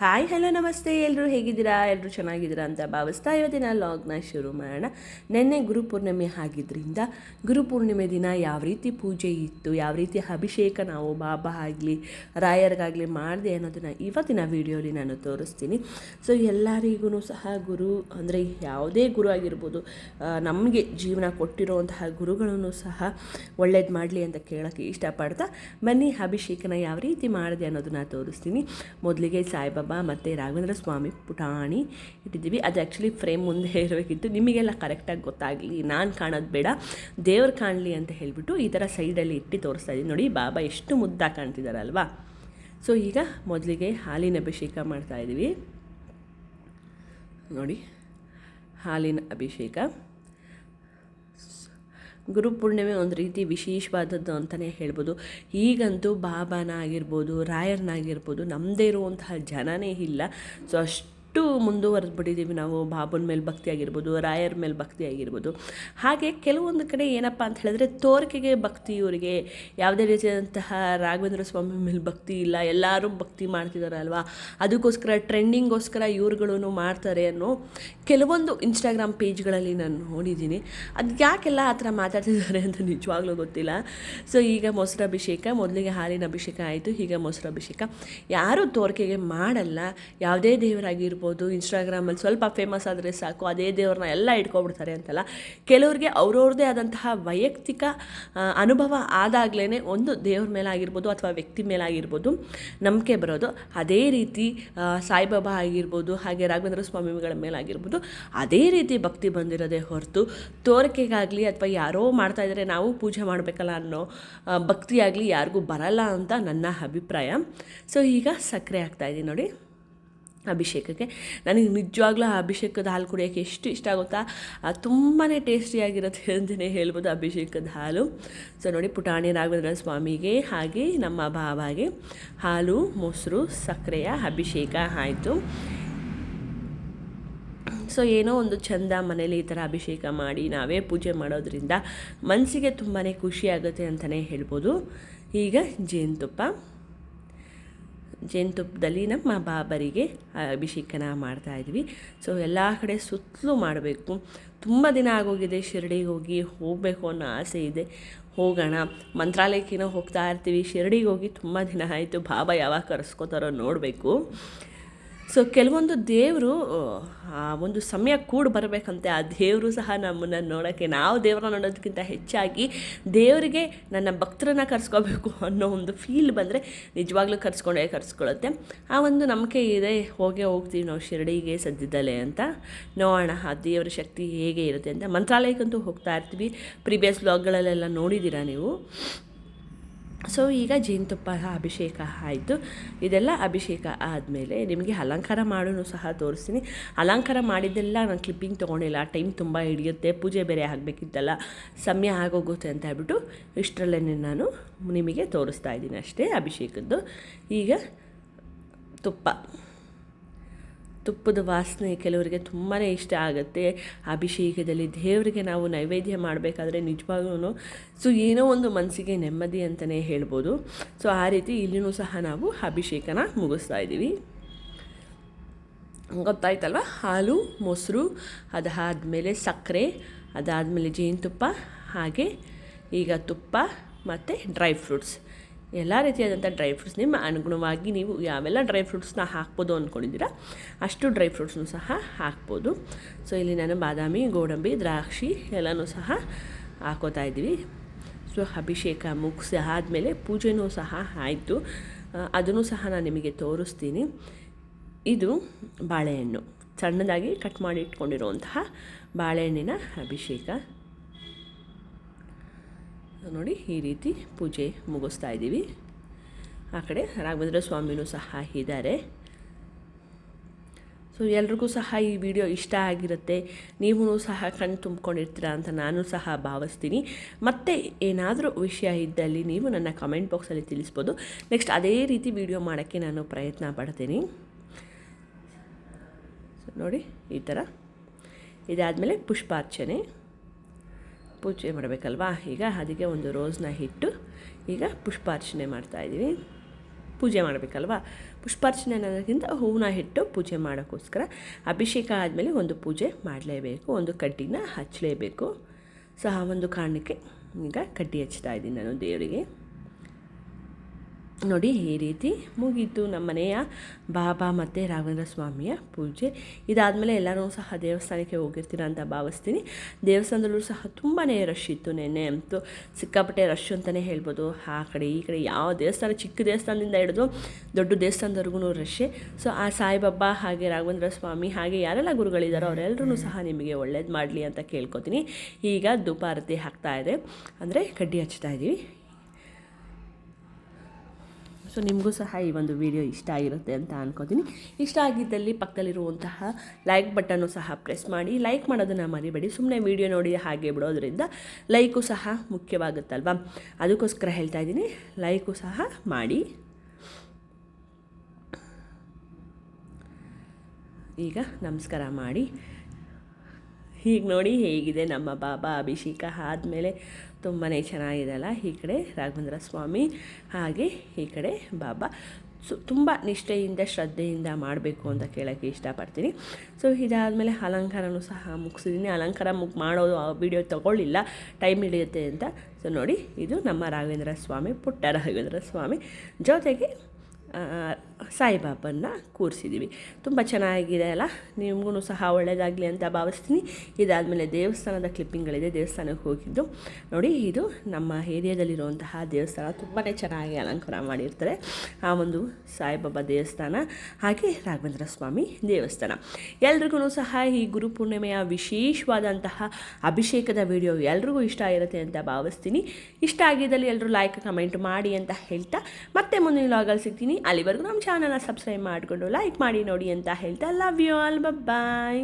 Hi, hello, ನಮಸ್ತೆ. ಎಲ್ಲರೂ ಹೇಗಿದ್ದೀರಾ? ಎಲ್ಲರೂ ಚೆನ್ನಾಗಿದ್ದೀರಾ ಅಂತ ಭಾವಿಸ್ತಾ ಇವತ್ತಿನ ಲಾಗ್ನ ಶುರು ಮಾಡೋಣ. ನಿನ್ನೆ ಗುರುಪೂರ್ಣಿಮೆ ಆಗಿದ್ದರಿಂದ ಗುರುಪೂರ್ಣಿಮೆ ದಿನ ಯಾವ ರೀತಿ ಪೂಜೆ ಇತ್ತು, ಯಾವ ರೀತಿ ಅಭಿಷೇಕ ನಾವು ಬಾಬಾ ಆಗಲಿ, ರಾಯರಿಗಾಗಲಿ ಮಾಡಿದೆ ಅನ್ನೋದನ್ನು ಇವತ್ತಿನ ವೀಡಿಯೋಲಿ ನಾನು ತೋರಿಸ್ತೀನಿ. ಸೊ ಎಲ್ಲರಿಗೂ ಸಹ ಗುರು ಅಂದರೆ ಯಾವುದೇ ಗುರು ಆಗಿರ್ಬೋದು ನಮಗೆ ಜೀವನ ಕೊಟ್ಟಿರುವಂತಹ ಗುರುಗಳನ್ನು ಸಹ ಒಳ್ಳೇದು ಮಾಡಲಿ ಅಂತ ಕೇಳೋಕ್ಕೆ ಇಷ್ಟಪಡ್ತಾ ಬನ್ನಿ, ಅಭಿಷೇಕನ ಯಾವ ರೀತಿ ಮಾಡಿದೆ ಅನ್ನೋದನ್ನು ತೋರಿಸ್ತೀನಿ. ಮೊದಲಿಗೆ ಸಾಯಿಬಾಬಾ ಮತ್ತು ರಾಘವೇಂದ್ರ ಸ್ವಾಮಿ ಪುಟಾಣಿ ಇಟ್ಟಿದ್ದೀವಿ. ಅದು ಆ್ಯಕ್ಚುಲಿ ಫ್ರೇಮ್ ಮುಂದೆ ಇರಬೇಕಿತ್ತು ನಿಮಗೆಲ್ಲ ಕರೆಕ್ಟಾಗಿ ಗೊತ್ತಾಗಲಿ, ನಾನು ಕಾಣೋದು ಬೇಡ, ದೇವ್ರು ಕಾಣಲಿ ಅಂತ ಹೇಳಿಬಿಟ್ಟು ಈ ಥರ ಸೈಡಲ್ಲಿ ಇಟ್ಟು ತೋರಿಸ್ತಾ ಇದ್ದೀನಿ. ನೋಡಿ, ಬಾಬಾ ಎಷ್ಟು ಮುದ್ದಾಗಿ ಕಾಣ್ತಿದ್ದಾರಲ್ವಾ ಸೊ ಈಗ ಮೊದಲಿಗೆ ಹಾಲಿನ ಅಭಿಷೇಕ ಮಾಡ್ತಾಯಿದ್ದೀವಿ ನೋಡಿ, ಹಾಲಿನ ಅಭಿಷೇಕ. ಗುರುಪೂರ್ಣಿಮೆ ಒಂದು ರೀತಿ ವಿಶೇಷವಾದದ್ದು ಅಂತಲೇ ಹೇಳ್ಬೋದು. ಈಗಂತೂ ಬಾಬಾನ ಆಗಿರ್ಬೋದು ರಾಯರ್ನಾಗಿರ್ಬೋದು ನಮ್ಮದೇ ಇರುವಂತಹ ಜನನೇ ಇಲ್ಲ. ಸೊ ಅಷ್ಟು ಮುಂದುವರೆದು ಬಿಟ್ಟಿದ್ದೀವಿ ನಾವು, ಬಾಬನ ಮೇಲೆ ಭಕ್ತಿ ಆಗಿರ್ಬೋದು, ರಾಯರ ಮೇಲೆ ಭಕ್ತಿ ಆಗಿರ್ಬೋದು. ಹಾಗೆ ಕೆಲವೊಂದು ಕಡೆ ಏನಪ್ಪ ಅಂತ ಹೇಳಿದ್ರೆ ತೋರಿಕೆಗೆ ಭಕ್ತಿ ಇವರಿಗೆ. ಯಾವುದೇ ರೀತಿಯಾದಂತಹ ರಾಘವೇಂದ್ರ ಸ್ವಾಮಿ ಮೇಲೆ ಭಕ್ತಿ ಇಲ್ಲ, ಎಲ್ಲರೂ ಭಕ್ತಿ ಮಾಡ್ತಿದ್ದಾರೆ ಅಲ್ವಾ ಅದಕ್ಕೋಸ್ಕರ ಟ್ರೆಂಡಿಂಗೋಸ್ಕರ ಇವ್ರುಗಳು ಮಾಡ್ತಾರೆ ಅನ್ನೋ ಕೆಲವೊಂದು ಇನ್ಸ್ಟಾಗ್ರಾಮ್ ಪೇಜ್ಗಳಲ್ಲಿ ನಾನು ನೋಡಿದ್ದೀನಿ. ಅದು ಯಾಕೆಲ್ಲ ಆ ಥರ ಮಾತಾಡ್ತಿದ್ದಾರೆ ಅಂತ ನಿಜವಾಗ್ಲೂ ಗೊತ್ತಿಲ್ಲ. ಸೊ, ಈಗ ಮೊಸರು ಅಭಿಷೇಕ, ಮೊದಲಿಗೆ ಹಾಲಿನ ಅಭಿಷೇಕ ಆಯಿತು, ಈಗ ಮೊಸರು ಅಭಿಷೇಕ. ಯಾರೂ ತೋರಿಕೆಗೆ ಮಾಡಲ್ಲ. ಯಾವುದೇ ದೇವರಾಗಿರ್ಬೋದು ಇನ್ಸ್ಟಾಗ್ರಾಮಲ್ಲಿ ಸ್ವಲ್ಪ ಫೇಮಸ್ ಆದರೆ ಸಾಕು, ಅದೇ ದೇವ್ರನ್ನ ಎಲ್ಲ ಇಟ್ಕೊಬಿಡ್ತಾರೆ ಅಂತಲ್ಲ. ಕೆಲವ್ರಿಗೆ ಅವ್ರವ್ರದ್ದೇ ಆದಂತಹ ವೈಯಕ್ತಿಕ ಅನುಭವ ಆದಾಗಲೇ ಒಂದು ದೇವ್ರ ಮೇಲೆ ಆಗಿರ್ಬೋದು ಅಥವಾ ವ್ಯಕ್ತಿ ಮೇಲೆ ಆಗಿರ್ಬೋದು ನಂಬಿಕೆ ಬರೋದು. ಅದೇ ರೀತಿ ಸಾಯಿಬಾಬಾ ಆಗಿರ್ಬೋದು, ಹಾಗೆ ರಾಘವೇಂದ್ರ ಸ್ವಾಮಿಗಳ ಮೇಲಾಗಿರ್ಬೋದು, ಅದೇ ರೀತಿ ಭಕ್ತಿ ಬಂದಿರೋದೇ ಹೊರತು ತೋರಿಕೆಗಾಗಲಿ ಅಥವಾ ಯಾರೋ ಮಾಡ್ತಾ ಇದ್ದಾರೆ ನಾವು ಪೂಜೆ ಮಾಡಬೇಕಲ್ಲ ಅನ್ನೋ ಭಕ್ತಿಯಾಗಲಿ ಯಾರಿಗೂ ಬರಲ್ಲ ಅಂತ ನನ್ನ ಅಭಿಪ್ರಾಯ. ಸೊ ಈಗ ಸಕ್ಕರೆ ಹಾಕ್ತಾಯಿದ್ದೀನಿ ನೋಡಿ. ಅಭಿಷೇಕಕ್ಕೆ. ನನಗೆ ನಿಜವಾಗ್ಲೂ ಆ ಅಭಿಷೇಕದ ಹಾಲು ಕುಡಿಯೋಕ್ಕೆ ಎಷ್ಟು ಇಷ್ಟ ಆಗುತ್ತಾ? ತುಂಬಾ ಟೇಸ್ಟಿಯಾಗಿರುತ್ತೆ ಅಂತಲೇ ಹೇಳ್ಬೋದು ಅಭಿಷೇಕದ ಹಾಲು. ಸೊ ನೋಡಿ ಪುಟಾಣಿ ರಾಘವೇಂದ್ರ ಸ್ವಾಮಿಗೆ ಹಾಗೆ ನಮ್ಮ ಬಾಬಾಗೆ ಹಾಲು, ಮೊಸರು, ಸಕ್ಕರೆಯ ಅಭಿಷೇಕ ಆಯಿತು. ಸೊ ಏನೋ ಒಂದು ಚಂದ ಮನೇಲಿ ಈ ಥರ ಅಭಿಷೇಕ ಮಾಡಿ ನಾವೇ ಪೂಜೆ ಮಾಡೋದ್ರಿಂದ ಮನಸ್ಸಿಗೆ ತುಂಬಾ ಖುಷಿಯಾಗುತ್ತೆ ಅಂತಲೇ ಹೇಳ್ಬೋದು. ಈಗ ಜೇನುತುಪ್ಪ. ಜೇನುತುಪ್ಪದಲ್ಲಿ ನಮ್ಮ ಬಾಬರಿಗೆ ಅಭಿಷೇಕನ ಮಾಡ್ತಾಯಿದ್ವಿ ಸೊ ಎಲ್ಲ ಕಡೆ ಸುತ್ತಲೂ ಮಾಡಬೇಕು. ತುಂಬ ದಿನ ಆಗೋಗಿದೆ ಶಿರಡಿಗೆ ಹೋಗಿ ಹೋಗಬೇಕು ಅನ್ನೋ ಆಸೆ ಇದೆ. ಹೋಗೋಣ. ಮಂತ್ರಾಲಯಕ್ಕೇನೋ ಹೋಗ್ತಾ ಇರ್ತೀವಿ. ಶಿರಡಿಗೆ ಹೋಗಿ ತುಂಬ ದಿನ ಆಯಿತು. ಬಾಬಾ ಯಾವಾಗ ಕರೆಸ್ಕೋತಾರೋ ನೋಡಬೇಕು. ಸೊ ಕೆಲವೊಂದು ದೇವರು, ಆ ಒಂದು ಸಮಯ ಕೂಡಿ ಬರಬೇಕಂತೆ, ಆ ದೇವರು ಸಹ ನಮ್ಮನ್ನು ನೋಡೋಕ್ಕೆ, ನಾವು ದೇವರನ್ನ ನೋಡೋದಕ್ಕಿಂತ ಹೆಚ್ಚಾಗಿ ದೇವರಿಗೆ ನನ್ನ ಭಕ್ತರನ್ನ ಕರ್ಸ್ಕೋಬೇಕು ಅನ್ನೋ ಒಂದು ಫೀಲ್ ಬಂದರೆ ನಿಜವಾಗ್ಲೂ ಕರ್ಸ್ಕೊಂಡೇ ಕರ್ಸ್ಕೊಳ್ಳುತ್ತೆ ಆ ಒಂದು ನಂಬಿಕೆ ಇದೆ, ಹೋಗೇ ಹೋಗ್ತೀವಿ ನಾವು ಶಿರಡಿಗೆ ಸದ್ಯದಲ್ಲೇ ಅಂತ. ನೋಡೋಣ, ಆ ದೇವರ ಶಕ್ತಿ ಹೇಗೆ ಇರುತ್ತೆ ಅಂತ. ಮಂತ್ರಾಲಯಕ್ಕಂತೂ ಹೋಗ್ತಾ ಇರ್ತೀವಿ. ಪ್ರೀವಿಯಸ್ ಬ್ಲಾಗ್ಗಳಲ್ಲೆಲ್ಲ ನೋಡಿದ್ದೀರಾ ನೀವು? ಸೊ ಈಗ ಜೇನುತುಪ್ಪ ಅಭಿಷೇಕ ಆಯಿತು. ಇದೆಲ್ಲ ಅಭಿಷೇಕ ಆದಮೇಲೆ ನಿಮಗೆ ಅಲಂಕಾರ ಮಾಡೋನು ಸಹ ತೋರಿಸ್ತೀನಿ. ಅಲಂಕಾರ ಮಾಡಿದ್ದೆಲ್ಲ ನಾನು ಕ್ಲಿಪ್ಪಿಂಗ್ ತೊಗೊಂಡಿಲ್ಲ. ಟೈಮ್ ತುಂಬ ಹಿಡಿಯುತ್ತೆ. ಪೂಜೆ ಬೇರೆ ಆಗಬೇಕಿತ್ತಲ್ಲ. ಸಮಯ ಆಗೋಗುತ್ತೆ ಅಂತ ಹೇಳ್ಬಿಟ್ಟು ಇಷ್ಟರಲ್ಲೇ ನಾನು ನಿಮಗೆ ತೋರಿಸ್ತಾ ಇದ್ದೀನಿ ಅಷ್ಟೇ ಅಭಿಷೇಕದ್ದು. ಈಗ ತುಪ್ಪ. ತುಪ್ಪದ ವಾಸನೆ ಕೆಲವರಿಗೆ ತುಂಬಾ ಇಷ್ಟ ಆಗುತ್ತೆ. ಅಭಿಷೇಕದಲ್ಲಿ ದೇವರಿಗೆ ನಾವು ನೈವೇದ್ಯ ಮಾಡಬೇಕಾದ್ರೆ ನಿಜವಾಗ್ಲೂ ಸೊ ಏನೋ ಒಂದು ಮನಸ್ಸಿಗೆ ನೆಮ್ಮದಿ ಅಂತಲೇ ಹೇಳ್ಬೋದು. ಸೊ ಆ ರೀತಿ ಇಲ್ಲಿನೂ ಸಹ ನಾವು ಅಭಿಷೇಕನ ಮುಗಿಸ್ತಾ ಇದ್ದೀವಿ. ಗೊತ್ತಾಯ್ತಲ್ವ? ಹಾಲು, ಮೊಸರು, ಅದಾದಮೇಲೆ ಸಕ್ಕರೆ, ಅದಾದಮೇಲೆ ಜೇನುತುಪ್ಪ, ಹಾಗೆ ಈಗ ತುಪ್ಪ ಮತ್ತು ಡ್ರೈ ಫ್ರೂಟ್ಸ್. ಎಲ್ಲ ರೀತಿಯಾದಂಥ ಡ್ರೈ ಫ್ರೂಟ್ಸ್ ನಿಮ್ಮ ಅನುಗುಣವಾಗಿ ನೀವು ಯಾವೆಲ್ಲ ಡ್ರೈ ಫ್ರೂಟ್ಸ್ನ ಹಾಕ್ಬೋದು ಅಂದ್ಕೊಂಡಿದ್ದೀರಾ, ಅಷ್ಟು ಡ್ರೈ ಫ್ರೂಟ್ಸ್ನು ಸಹ ಹಾಕ್ಬೋದು. ಸೊ ಇಲ್ಲಿ ನಾನು ಬಾದಾಮಿ, ಗೋಡಂಬಿ, ದ್ರಾಕ್ಷಿ ಎಲ್ಲನೂ ಸಹ ಹಾಕೋತಾ ಇದ್ದೀವಿ. ಸೊ ಅಭಿಷೇಕ, ಮುಗಿಸಿ ಆದಮೇಲೆ ಪೂಜೆನೂ ಸಹ ಆಯಿತು. ಅದನ್ನು ಸಹ ನಾನು ನಿಮಗೆ ತೋರಿಸ್ತೀನಿ. ಇದು ಬಾಳೆಹಣ್ಣು. ಸಣ್ಣದಾಗಿ ಕಟ್ ಮಾಡಿ ಇಟ್ಕೊಂಡಿರುವಂತಹ ಬಾಳೆಹಣ್ಣಿನ ಅಭಿಷೇಕ. ನೋಡಿ ಈ ರೀತಿ ಪೂಜೆ ಮುಗಿಸ್ತಾ ಇದ್ದೀವಿ. ಆ ಕಡೆ ರಾಘವೇಂದ್ರ ಸ್ವಾಮಿನೂ ಸಹ ಇದ್ದಾರೆ. ಸೊ ಎಲ್ರಿಗೂ ಸಹ ಈ ವಿಡಿಯೋ ಇಷ್ಟ ಆಗಿರುತ್ತೆ. ನೀವು ಸಹ ಕಣ್ಣು ತುಂಬ್ಕೊಂಡಿರ್ತೀರ ಅಂತ ನಾನು ಸಹ ಭಾವಿಸ್ತೀನಿ. ಮತ್ತು ಏನಾದರೂ ವಿಷಯ ಇದ್ದಲ್ಲಿ ನೀವು ನನ್ನ ಕಮೆಂಟ್ ಬಾಕ್ಸಲ್ಲಿ ತಿಳಿಸ್ಬೋದು. ನೆಕ್ಸ್ಟ್ ಅದೇ ರೀತಿ ವಿಡಿಯೋ ಮಾಡೋಕ್ಕೆ ನಾನು ಪ್ರಯತ್ನ ಪಡ್ತೀನಿ. ನೋಡಿ ಈ ಥರ ಇದಾದಮೇಲೆ ಪುಷ್ಪಾರ್ಚನೆ. ಪೂಜೆ ಮಾಡಬೇಕಲ್ವಾ? ಈಗ ಅದಕ್ಕೆ ಒಂದು ರೋಸ್ನ ಇಟ್ಟು ಈಗ ಪುಷ್ಪಾರ್ಚನೆ ಮಾಡ್ತಾಯಿದ್ದೀವಿ ಪೂಜೆ ಮಾಡಬೇಕಲ್ವಾ? ಪುಷ್ಪಾರ್ಚನೆ ಅನ್ನೋದಕ್ಕಿಂತ ಹೂವನ್ನ ಇಟ್ಟು ಪೂಜೆ ಮಾಡೋಕ್ಕೋಸ್ಕರ ಅಭಿಷೇಕ ಆದಮೇಲೆ ಒಂದು ಪೂಜೆ ಮಾಡಲೇಬೇಕು, ಒಂದು ಕಡ್ಡಿನ ಹಚ್ಚಲೇಬೇಕು ಸೊ ಆ ಒಂದು ಕಾರಣಕ್ಕೆ ಈಗ ಕಡ್ಡಿ ಹಚ್ತಾ ಇದ್ದೀನಿ ನಾನು ದೇವರಿಗೆ. ನೋಡಿ, ಈ ರೀತಿ ಮುಗೀತು ನಮ್ಮ ಮನೆಯ ಬಾಬಾ ಮತ್ತು ರಾಘವೇಂದ್ರ ಸ್ವಾಮಿಯ ಪೂಜೆ. ಇದಾದಮೇಲೆ ಎಲ್ಲರೂ ಸಹ ದೇವಸ್ಥಾನಕ್ಕೆ ಹೋಗಿರ್ತೀರ ಅಂತ ಭಾವಿಸ್ತೀನಿ. ದೇವಸ್ಥಾನದಲ್ಲೂ ಸಹ ತುಂಬಾ ರಶ್ ಇತ್ತು ನೆನ್ನೆ. ಅಂತೂ ಸಿಕ್ಕಾಪಟ್ಟೆ ರಶ್ ಅಂತಲೇ ಹೇಳ್ಬೋದು. ಆ ಕಡೆ ಈ ಕಡೆ ಯಾವ ದೇವಸ್ಥಾನ, ಚಿಕ್ಕ ದೇವಸ್ಥಾನದಿಂದ ಹಿಡಿದು ದೊಡ್ಡ ದೇವಸ್ಥಾನದವರೆಗೂ ರಶ್ಶೆ ಸೊ ಆ ಸಾಯಿಬಾಬಾ ಹಾಗೆ ರಾಘವೇಂದ್ರ ಸ್ವಾಮಿ ಹಾಗೆ ಯಾರೆಲ್ಲ ಗುರುಗಳಿದ್ದಾರೋ ಅವರೆಲ್ಲರೂ ಸಹ ನಿಮಗೆ ಒಳ್ಳೇದು ಮಾಡಲಿ ಅಂತ ಕೇಳ್ಕೊತೀನಿ. ಈಗ ದುಪಾರತಿ ಹಾಕ್ತಾ ಇದೆ. ಅಂದರೆ ಕಡ್ಡಿ ಹಚ್ತಾ ಇದ್ದೀವಿ ಸೊ ನಿಮಗೂ ಸಹ ಈ ಒಂದು ವಿಡಿಯೋ ಇಷ್ಟ ಆಗಿರುತ್ತೆ ಅಂತ ಅನ್ಕೋತೀನಿ. ಇಷ್ಟ ಆಗಿದ್ದಲ್ಲಿ ಪಕ್ಕದಲ್ಲಿರುವಂತಹ ಲೈಕ್ ಬಟನ್ನು ಸಹ ಪ್ರೆಸ್ ಮಾಡಿ. ಲೈಕ್ ಮಾಡೋದನ್ನು ಮರಿಬೇಡಿ. ಸುಮ್ಮನೆ ವಿಡಿಯೋ ನೋಡಿ ಹಾಗೆ ಬಿಡೋದ್ರಿಂದ ಲೈಕು ಸಹ ಮುಖ್ಯವಾಗುತ್ತಲ್ವ? ಅದಕ್ಕೋಸ್ಕರ ಹೇಳ್ತಾ ಇದ್ದೀನಿ. ಲೈಕು ಸಹ ಮಾಡಿ. ಈಗ ನಮಸ್ಕಾರ ಮಾಡಿ. ಹೀಗೆ ನೋಡಿ ಹೇಗಿದೆ ನಮ್ಮ ಬಾಬಾ ಅಭಿಷೇಕ ಆದಮೇಲೆ ತುಂಬಾ ಚೆನ್ನಾಗಿದೆ ಅಲ್ಲ ಈ ಕಡೆ ರಾಘವೇಂದ್ರ ಸ್ವಾಮಿ, ಹಾಗೆ ಈ ಕಡೆ ಬಾಬಾ. ಸೊ, ತುಂಬ ನಿಷ್ಠೆಯಿಂದ, ಶ್ರದ್ಧೆಯಿಂದ ಮಾಡಬೇಕು ಅಂತ ಕೇಳೋಕ್ಕೆ ಇಷ್ಟಪಡ್ತೀನಿ. ಸೊ, ಇದಾದಮೇಲೆ ಅಲಂಕಾರನೂ ಸಹ ಮುಗಿಸಿದ್ದೀನಿ. ಅಲಂಕಾರ ಮುಗ್, ಮಾಡೋದು, ಆ ವಿಡಿಯೋ ತೊಗೊಳ್ಳಿಲ್ಲ ಟೈಮ್ ಹಿಡಿಯುತ್ತೆ ಅಂತ. ಸೊ, ನೋಡಿ, ಇದು ನಮ್ಮ ರಾಘವೇಂದ್ರ ಸ್ವಾಮಿ, ಪುಟ್ಟ ರಾಘವೇಂದ್ರ ಸ್ವಾಮಿ ಜೊತೆಗೆ ಸಾಯಿಬಾಬನ್ನ ಕೂರಿಸಿದ್ದೀವಿ. ತುಂಬ ಚೆನ್ನಾಗಿದೆ ಅಲ್ಲ? ನಿಮಗೂ ಸಹ ಒಳ್ಳೆಯದಾಗಲಿ ಅಂತ ಭಾವಿಸ್ತೀನಿ. ಇದಾದಮೇಲೆ ದೇವಸ್ಥಾನದ ಕ್ಲಿಪ್ಪಿಂಗ್ಗಳಿದೆ ದೇವಸ್ಥಾನಕ್ಕೆ ಹೋಗಿದ್ದು. ನೋಡಿ, ಇದು ನಮ್ಮ ಏರಿಯಾದಲ್ಲಿರುವಂತಹ ದೇವಸ್ಥಾನ. ತುಂಬಾ ಚೆನ್ನಾಗಿ ಅಲಂಕಾರ ಮಾಡಿರ್ತಾರೆ. ಆ ಒಂದು ಸಾಯಿಬಾಬಾ ದೇವಸ್ಥಾನ, ಹಾಗೆ ರಾಘವೇಂದ್ರ ಸ್ವಾಮಿ ದೇವಸ್ಥಾನ. ಎಲ್ರಿಗೂ ಸಹ ಈ ಗುರುಪೂರ್ಣಿಮೆಯ ವಿಶೇಷವಾದಂತಹ ಅಭಿಷೇಕದ ವಿಡಿಯೋ ಎಲ್ರಿಗೂ ಇಷ್ಟ ಇರುತ್ತೆ ಅಂತ ಭಾವಿಸ್ತೀನಿ. ಇಷ್ಟ ಆಗಿದ್ದಲ್ಲಿ ಎಲ್ಲರೂ ಲೈಕ್ ಕಮೆಂಟ್ ಮಾಡಿ ಅಂತ ಹೇಳ್ತಾ ಮತ್ತೆ ಮುಂದಿನ ಲಾಗಲ್ಲಿ ಸಿಗ್ತೀನಿ. ಅಲ್ಲಿವರೆಗೂ ನಮ್ಮ ಚಾನಲ್ನ ಸಬ್ಸ್ಕ್ರೈಬ್ ಮಾಡಿಕೊಂಡು ಲೈಕ್ ಮಾಡಿ ನೋಡಿ ಅಂತ ಹೇಳ್ತಾ ಲವ್ ಯು ಆಲ್ ಬಾಯ್